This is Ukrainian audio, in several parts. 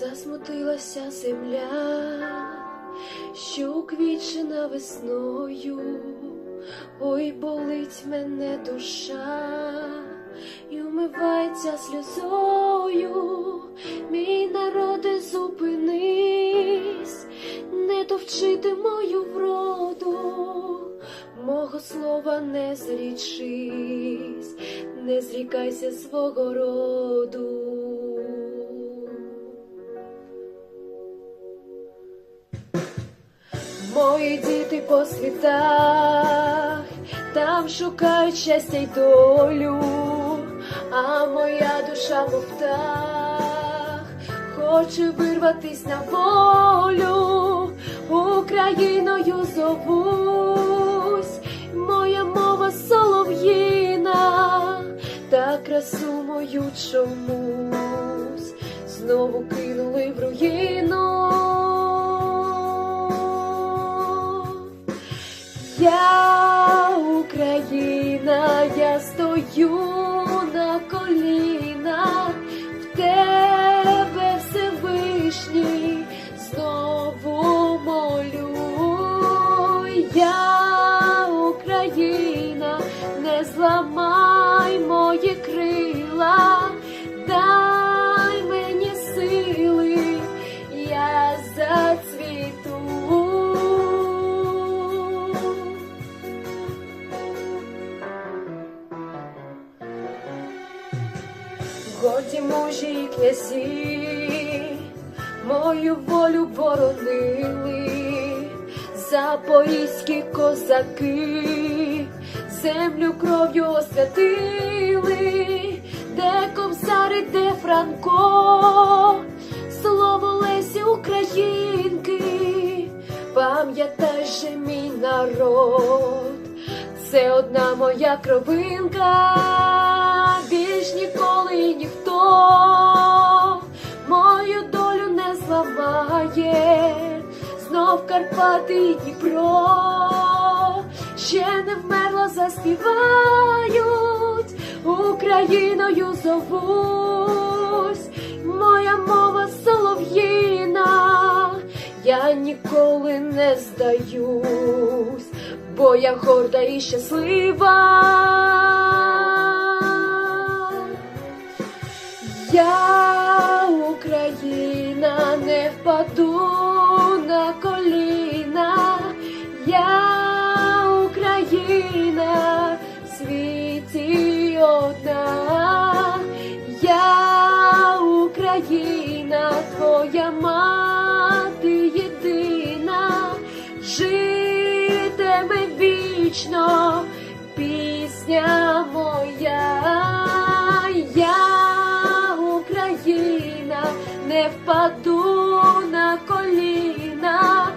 засмутилася земля, що уквічена весною, ой, болить мене душа, і умивається сльозою, мій народе, зупинись, не товчити мою вроду, мого слова не зрічись, не зрікайся свого роду. Мої діти по світах, там шукають щастя й долю, а моя душа мов птах, хоче вирватись на волю, Україною зовусь, моя мова солов'їна, та красу мою чомусь знову кинули в руїну. Я Годі мужі і князі, мою волю боронили, запорізькі козаки, землю кров'ю освятили, де кобзари, де Франко, слово Лесі Українки, пам'ятай же мій народ, це одна моя кровинка, ніхто мою долю не зламає, знов Карпати і Дніпро, ще не вмерла, заспівають, Україною зовусь, моя мова солов'їна, я ніколи не здаюсь, бо я горда і щаслива. Україна, твоя мати єдина, житиме вічно пісня моя, я Україна, не впаду на коліна,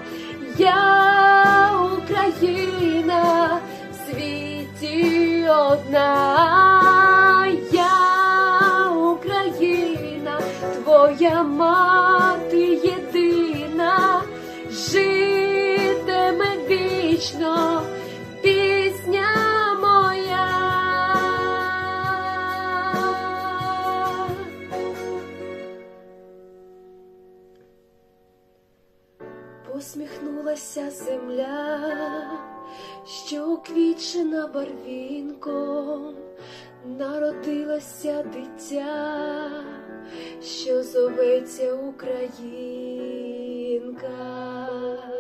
я Україна, в світі одна, житиме вічно пісня моя. Посміхнулася земля, що уквічена барвінком, народилося дитя, що зоветься God.